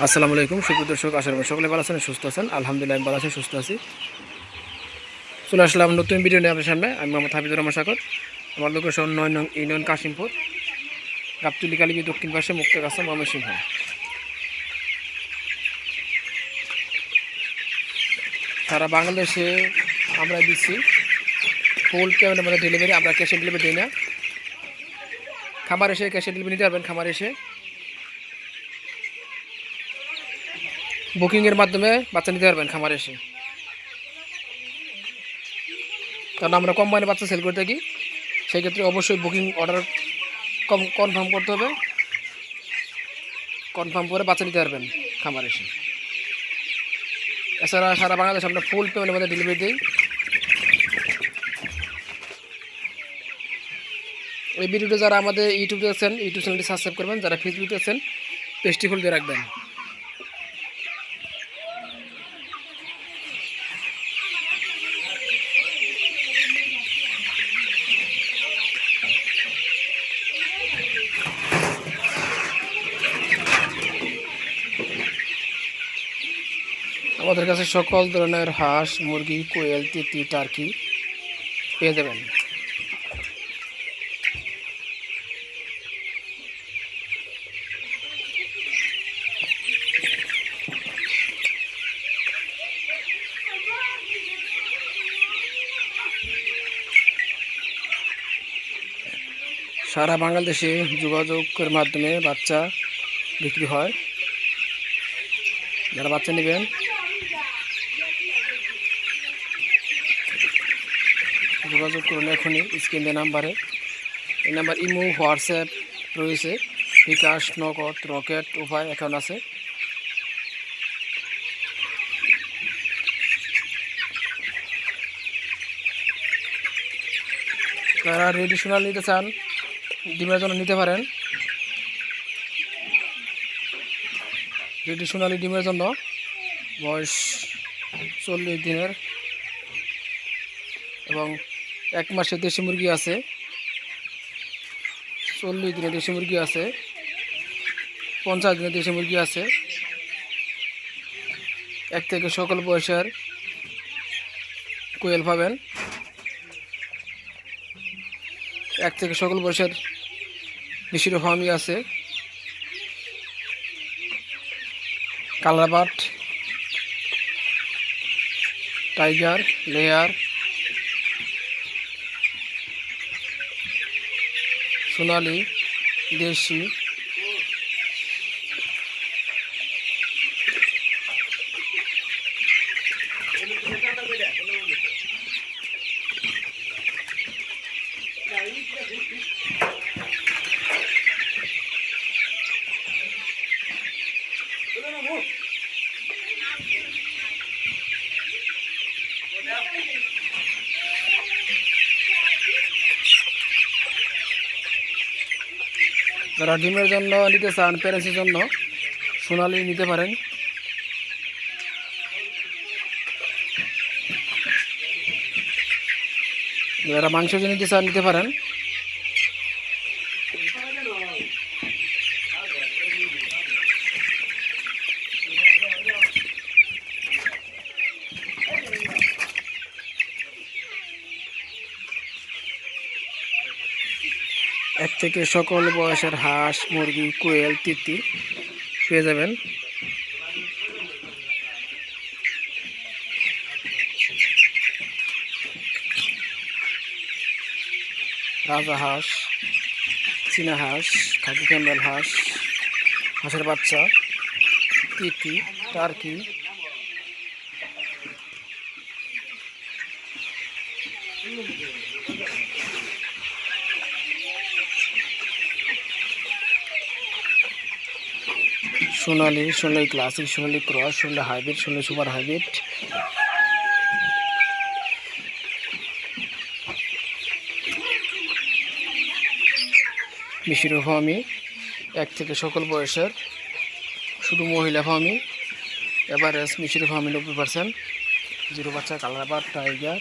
আসসালামু আলাইকুম, সুপ্রিয় দর্শক, আশা সকলে ভালো আছেন, সুস্থ আছেন। আলহামদুলিল্লাহ, আমি ভালো আছি, সুস্থ আছি। চলে আসলাম নতুন ভিডিও নিয়ে আপনার সামনে। আমি মোহাম্মদ হাফিজুর রহমান সাগর। আমার লোকেশন নয় নং ইউনিয়ন কাশিমপুর গাবতুলি কালিবি দক্ষিণ পাশে মুক্ত মুক্তগাছা ময়মনসিংহ। সারা বাংলাদেশে আমরা দিচ্ছি ফুল পেমেন্টের মধ্যে ডেলিভারি আমরা ক্যাশ অন ডেলিভারি দিই না। খামার এসে ক্যাশে ডেলিভারি নিতে পারবেন, খামার এসে। বুকিংয়ের মাধ্যমে বাচ্চা নিতে পারবেন খামার এসে। কারণ আমরা কোম্পানি বাচ্চা সেল করে থাকি সেই ক্ষেত্রে অবশ্যই বুকিং অর্ডার কম কনফার্ম করতে হবে। কনফার্ম করে বাচ্চা নিতে পারবেন খামার এসে। এছাড়া সারা বাংলাদেশ আমরা ফুল পেমেন্টের মধ্যে ডেলিভারি দিই। এই ভিডিওটা যারা আমাদের ইউটিউবে আছেন ইউটিউব চ্যানেলটি সাবস্ক্রাইব করবেন, যারা ফেসবুকে আছেন পেজটি খুলে দিয়ে রাখবেন। আমাদের কাছে সকল ধরনের হাঁস, মুরগি, কোয়েল, তিতি, টার্কি পেয়ে যাবেন। সারা বাংলাদেশে যোগাযোগের মাধ্যমে বাচ্চা বিক্রি হয়। যারা বাচ্চা নেবেন যোগাযোগ করুন এখনই স্ক্রিনে নাম্বারে। এই নাম্বার ইমো, হোয়াটসঅ্যাপ রয়েছে। বিকাশ নগদ, রকেট উভয় অ্যাকাউন্ট আছে। যারা রেডি সোনাল নিতে চান, ডিমের জন্য নিতে পারেন। রেডি সোনালি ডিমের জন্য বয়স চল্লিশ দিনের। এবং এক মাসের দেশি মুরগি আছে। চল্লিশ দিনের দেশি মুরগি আছে। পঞ্চাশ দিনের দেশি মুরগি আছে। এক থেকে সকল বয়সের কোয়েল পাবেন। এক থেকে সকল বয়সের বেশির ফার্মই আছে। কালারবাট টাইগার, লেয়ার সোনালি দেশি। যারা ডিমের জন্য নিতে চান প্যারেন্সের জন্য। সোনালি নিতে পারেন। যারা মাংস জন্য নিতে চান, নিতে পারেন। এক থেকে সকল বয়সের হাঁস, মুরগি, কোয়েল, তিতি পেয়ে যাবেন। রাজা হাঁস, চীনা হাঁস, খাকি ক্যাম্বেল হাঁস, হাঁসের বাচ্চা, তিতি, টার্কি। সোনালি সোনালি ক্লাসিক সোনালি ক্রস সোনালি হাইব্রিড সোনালি সুপার হাইব্রিড মিশির ফার্মি এক থেকে সকল বয়সের, শুধু মহিলা ফার্মি এভারেজ মিশির ফার্মি নব্বই পার্সেন্ট জিরো বাচ্চা কালারবার টাইগার